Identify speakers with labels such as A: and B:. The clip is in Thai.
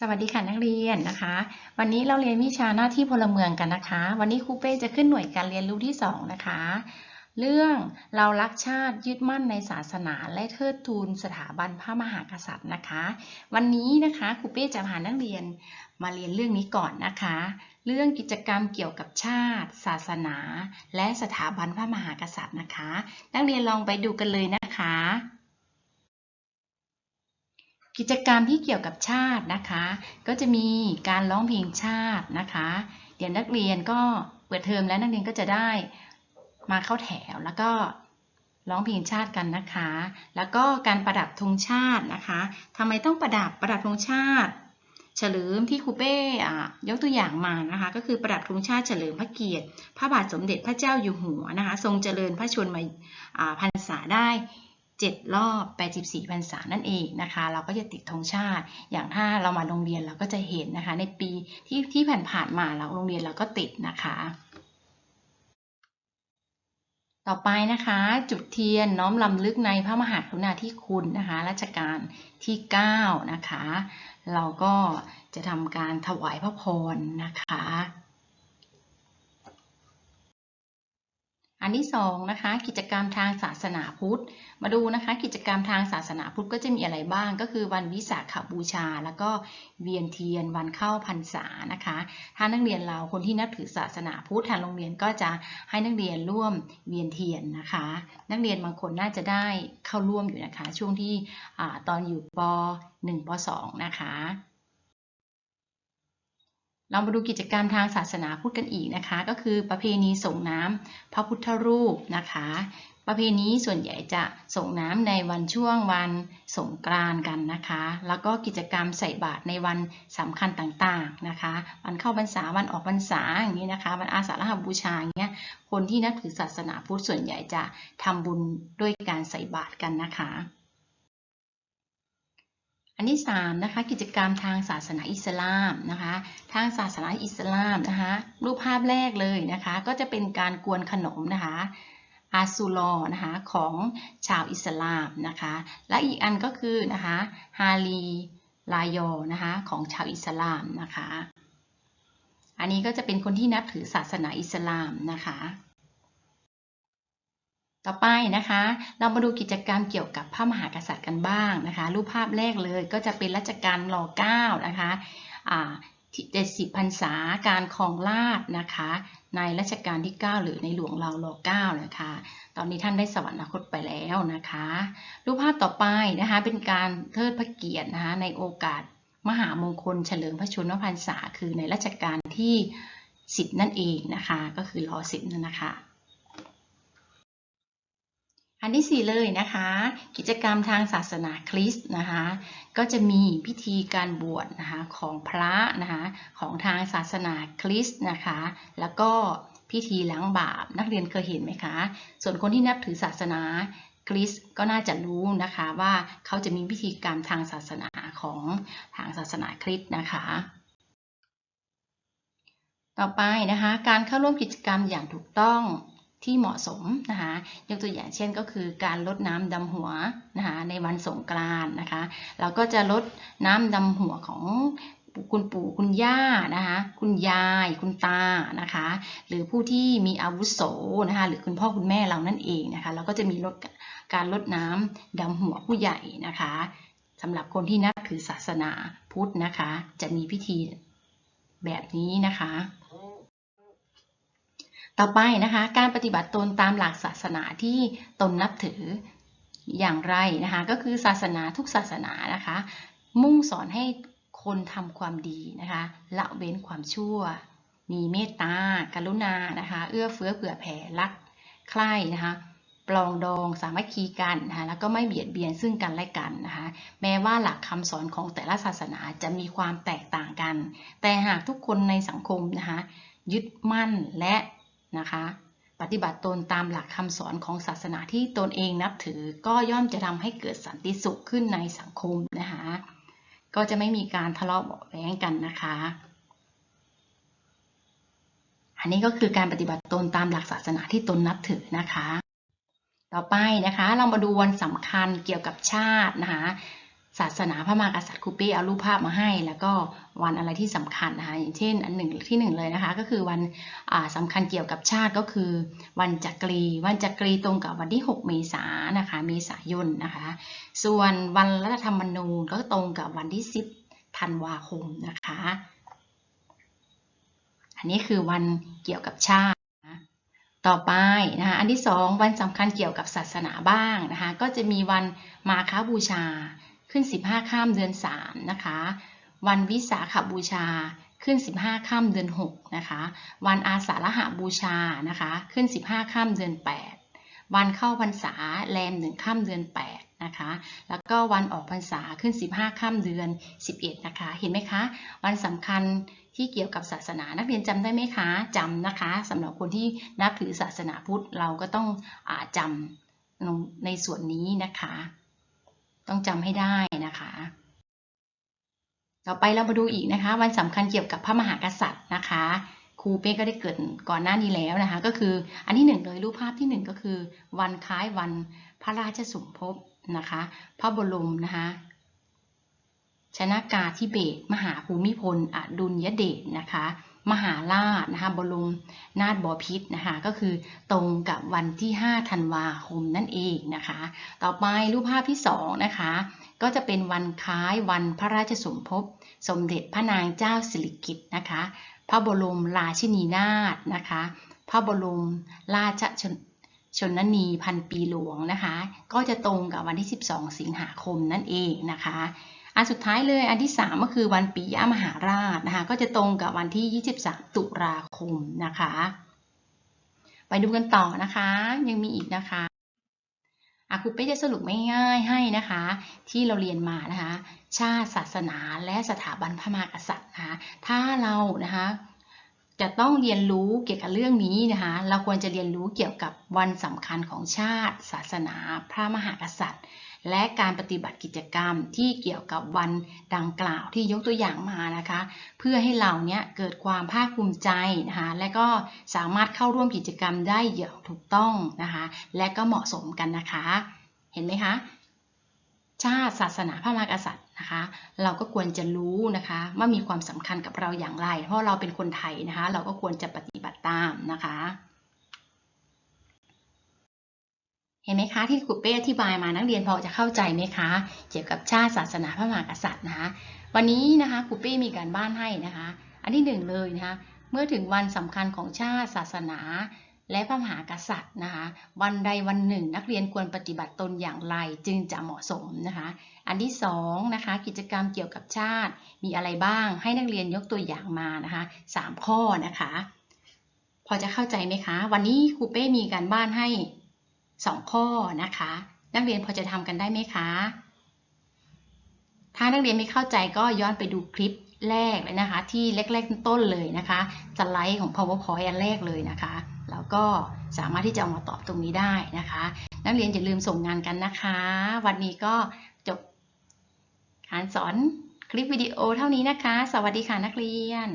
A: สวัสดีค่ะนักเรียนนะคะ วันนี้เราเรียนวิชาหน้าที่พลเมืองกันนะคะ วันนี้ครูเป้จะขึ้นหน่วยการเรียนรู้ที่สองนะคะ เรื่องเรารักชาติยึดมั่นในศาสนาและเทิดทูนสถาบันพระมหากษัตริย์นะคะ วันนี้นะคะครูเป้จะพานักเรียนมาเรียนเรื่องนี้ก่อนนะคะ เรื่องกิจกรรมเกี่ยวกับชาติ ศาสนา และสถาบันพระมหากษัตริย์นะคะ นักเรียนลองไปดูกันเลยนะคะ กิจกรรมที่เกี่ยวกับชาตินะคะ ก็จะมีการร้องเพลงชาตินะคะ เดี๋ยวนักเรียนก็เปิดเทอมแล้วนักเรียนก็จะได้มาเข้าแถวแล้วก็ร้องเพลงชาติกันนะคะ แล้วก็การประดับธงชาตินะคะทำไมต้องประดับประดับธงชาติ เฉลิมที่ครูเป้ยกตัวอย่างมานะคะ ก็คือประดับธงชาติเฉลิมพระเกียรติ พระบาทสมเด็จพระเจ้าอยู่หัวนะคะ ทรงเจริญพระชนมาพรรษาได้ 7 รอบ 84พรรษานั่นเองนะคะ เราก็จะติดธงชาติ อย่างถ้าเรามาโรงเรียนเราก็จะเห็นนะคะ ในปีที่ที่ผ่านๆมาเราโรงเรียนเราก็ติดนะคะ ต่อไปนะคะ จุดเทียนน้อมลำลึกในพระมหากรุณาธิคุณนะคะรัชกาลที่ 9 นะคะ เราก็จะทำการถวายพระพรนะคะ อันที่สองนะคะกิจกรรมทางศาสนาพุทธ มาดูนะคะกิจกรรมทางศาสนาพุทธก็จะมีอะไรบ้าง ก็คือวันวิสาขบูชา แล้วก็เวียนเทียน วันเข้าพรรษานะคะถ้านักเรียนเราคนที่นับถือศาสนาพุทธทางโรงเรียนก็จะให้นักเรียนร่วมเวียนเทียนนะคะ นักเรียนบางคนน่าจะได้เข้าร่วมอยู่นะคะ ช่วงที่อตอนอยู่ป .1 ป .2 นะคะ เรามาดูกิจกรรมทางศาสนาพุทธกันอีกนะคะ ก็คือประเพณีส่งน้ำพระพุทธรูปนะคะ ประเพณีส่วนใหญ่จะส่งน้ำในวันช่วงวันสงกรานต์กันนะคะ แล้วก็กิจกรรมใส่บาตรในวันสำคัญต่างๆนะคะ วันเข้าพรรษาวันออกพรรษาอย่างนี้นะคะวันอาสาฬหบูชาอย่างเงี้ยคนที่นับถือศาสนาพุทธส่วนใหญ่จะทำบุญด้วยการใส่บาตรกันนะคะ อันที่3นะคะกิจกรรมทางศาสนาอิสลามนะคะทางศาสนาอิสลามนะคะรูปภาพแรกเลยนะคะก็จะเป็นการกวนขนมนะคะอาซูลอนะคะของชาวอิสลามนะคะและอีกอันก็คือนะคะฮาลีลายอนะคะของชาวอิสลามนะคะอันนี้ก็จะเป็นคนที่นับถือศาสนาอิสลามนะคะ ต่อไปนะคะ เรามาดูกิจกรรมเกี่ยวกับพระมหากษัตริย์กันบ้างนะคะ รูปภาพแรกเลยก็จะเป็นรัชกาลร9นะคะเจ็ดสิบพรรษาการครองราชนะคะ ในรัชกาลที่ 9 หรือในหลวงเราร9นะคะ ตอนนี้ท่านได้สวรรคตไปแล้วนะคะ รูปภาพต่อไปนะคะเป็นการเทิดพระเกียรตินะคะในโอกาสมหามงคลเฉลิมพระชนมพรรษาคือในรัชกาลที่ 10 นั่นเองนะคะ ก็คือรอ10นั่นนะคะ อันที่สี่เลยนะคะ กิจกรรมทางศาสนาคริสต์นะคะ ก็จะมีพิธีการบวชนะคะของพระนะคะของทางศาสนาคริสต์นะคะ แล้วก็พิธีล้างบาปนักเรียนเคยเห็นไหมคะ ส่วนคนที่นับถือศาสนาคริสต์ก็น่าจะรู้นะคะว่าเขาจะมีพิธีกรรมทางศาสนาของทางศาสนาคริสต์นะคะ ต่อไปนะคะ การเข้าร่วมกิจกรรมอย่างถูกต้อง ที่เหมาะสมนะคะยกตัวอย่างเช่นก็คือการลดน้ำดำหัวนะคะในวันสงกรานต์นะคะ เราก็จะลดน้ำดำหัวของคุณปู่คุณย่านะคะคุณยายคุณตานะคะหรือผู้ที่มีอาวุโสนะคะหรือคุณพ่อคุณแม่เรานั่นเองนะคะเราก็จะมีลดการลดน้ำดำหัวผู้ใหญ่นะคะสำหรับคนที่นับถือศาสนาพุทธนะคะ จะมีพิธีแบบนี้นะคะ ต่อไปนะคะ การปฏิบัติตนตามหลักศาสนาที่ตนนับถืออย่างไรนะคะ ก็คือศาสนาทุกศาสนานะคะ มุ่งสอนให้คนทำความดีนะคะละเว้นความชั่ว มีเมตตากรุณานะคะ เอื้อเฟื้อเผื่อแผ่รักใคร่นะคะปลองดองสามัคคีกันนะคะแล้วก็ไม่เบียดเบียนซึ่งกันและกันนะคะแม้ว่าหลักคำสอนของแต่ละศาสนาจะมีความแตกต่างกัน แต่หากทุกคนในสังคมนะคะยึดมั่นและ นะคะ ปฏิบัติตนตามหลักคำสอนของศาสนาที่ตนเองนับถือ ก็ย่อมจะทำให้เกิดสันติสุขขึ้นในสังคมนะคะ ก็จะไม่มีการทะเลาะเบาะแว้งกันนะคะ อันนี้ก็คือการปฏิบัติตนตามหลักศาสนาที่ตนนับถือนะคะ ต่อไปนะคะเรามาดูวันสำคัญเกี่ยวกับชาตินะคะ ศาสนาพระมหากษัตริย์คูเป้เอารูปภาพมาให้ แล้วก็วันอะไรที่สำคัญนะคะอย่างเช่น อันหนึ่งที่หนึ่งเลยนะคะ ก็คือวันอ่าสำคัญเกี่ยวกับชาติก็คือ วันจักรี วันจักรีตรงกับวันที่ 6 เมษายนนะคะเมษายนนะคะ ส่วนวันรัฐธรรมนูญก็ตรงกับวันที่ 10 ธันวาคมนะคะ อันนี้คือวันเกี่ยวกับชาติต่อไปนะคะอันที่สองวันสำคัญเกี่ยวกับศาสนาบ้างนะคะ ก็จะมีวันมาฆบูชา ขึ้น 15 ข้ามเดือน 3 นะคะ วันวิสาขบูชาขึ้น 15 ข้ามเดือน 6 นะคะ วันอาสาฬหบูชานะคะ ขึ้น 15 ข้ามเดือน 8 วันเข้าพรรษาแรมหนึ่งข้ามเดือน 8 นะคะ แล้วก็วันออกพรรษาขึ้น 15 ข้ามเดือน 11 นะคะ เห็นไหมคะ วันสำคัญที่เกี่ยวกับศาสนานักเรียนจำได้ไหมคะจำนะคะสำหรับคนที่นับถือศาสนาพุทธเราก็ต้องอจำลงในส่วนนี้นะคะ ต้องจำให้ได้นะคะ ต่อไปเรามาดูอีกนะคะ วันสำคัญเกี่ยวกับพระมหากษัตริย์นะคะครูเป้ก็ได้เกิดก่อนหน้านี้แล้วนะคะ ก็คืออันที่หนึ่งเลยรูปภาพที่หนึ่งก็คือ วันคล้ายวันพระราชสมภพนะคะ พระบรมนะคะชนากาธิเบศมหาภูมิพลอดุลยเดชนะคะ มหาราชนะคะบรมนาถบพิตรนะคะก็คือตรงกับวันที่ 5 ธันวาคมนั่นเองนะคะ ต่อไปรูปภาพที่ 2 นะคะ ก็จะเป็นวันคล้ายวันพระราชสมภพ สมเด็จพระนางเจ้าสิริกิติ์นะคะ พระบรมราชินีนาถนะคะ พระบรมราชชนชนนีพันปีหลวงนะคะ ก็จะตรงกับวันที่ 12 สิงหาคมนั่นเองนะคะ อันสุดท้ายเลยอันที่ 3 ก็คือวันปิยมหาราชนะคะก็จะตรงกับวันที่ 23 ตุลาคมนะคะ ไปดูกันต่อนะคะ ยังมีอีกนะคะอาครูเป้จะสรุปง่ายๆให้นะคะ ที่เราเรียนมานะคะ ชาติศาสนาและสถาบันพระมหากษัตริย์นะคะถ้าเรานะคะจะต้องเรียนรู้เกี่ยวกับเรื่องนี้นะคะ เราควรจะเรียนรู้เกี่ยวกับวันสำคัญของชาติ ศาสนา พระมหากษัตริย์ และการปฏิบัติกิจกรรมที่เกี่ยวกับวันดังกล่าวที่ยกตัวอย่างมานะคะ เพื่อให้เราเนี่ยเกิดความภาคภูมิใจนะคะและก็สามารถเข้าร่วมกิจกรรมได้อย่างถูกต้องนะคะและก็เหมาะสมกันนะคะ เห็นไหมคะชาติศาสนาพระมหากษัตริย์นะคะ เราก็ควรจะรู้นะคะว่ามีความสำคัญกับเราอย่างไร เพราะเราเป็นคนไทยนะคะ เราก็ควรจะปฏิบัติตามนะคะ เห็นไหมคะที่ครูเป้อธิบายมานักเรียนพอจะเข้าใจไหมคะ เกี่ยวกับชาติศาสนาพระมหากษัตริย์นะคะวันนี้นะคะครูเป้มีการบ้านให้นะคะ อันที่หนึ่งเลยนะคะเมื่อถึงวันสำคัญของชาติศาสนา และพระมหากษัตริย์นะคะวันใดวันหนึ่ง นักเรียนควรปฏิบัติตนอย่างไรจึงจะเหมาะสมนะคะ อันที่สองนะคะกิจกรรมเกี่ยวกับชาติมีอะไรบ้างให้นักเรียนยกตัวอย่างมานะคะสามข้อนะคะ พอจะเข้าใจไหมคะ วันนี้ครูเป้มีการบ้านให้ สองข้อนะคะ นักเรียนพอจะทำกันได้ไหมคะ ถ้านักเรียนไม่เข้าใจก็ย้อนไปดูคลิปแรกเลยนะคะ ที่แรกๆต้นเลยนะคะสไลด์ของ powerpoint อันแรกเลยนะคะ แล้วก็สามารถที่จะเอามาตอบตรงนี้ได้นะคะ นักเรียนอย่าลืมส่งงานกันนะคะ วันนี้ก็จบการสอนคลิปวิดีโอเท่านี้นะคะ สวัสดีค่ะนักเรียน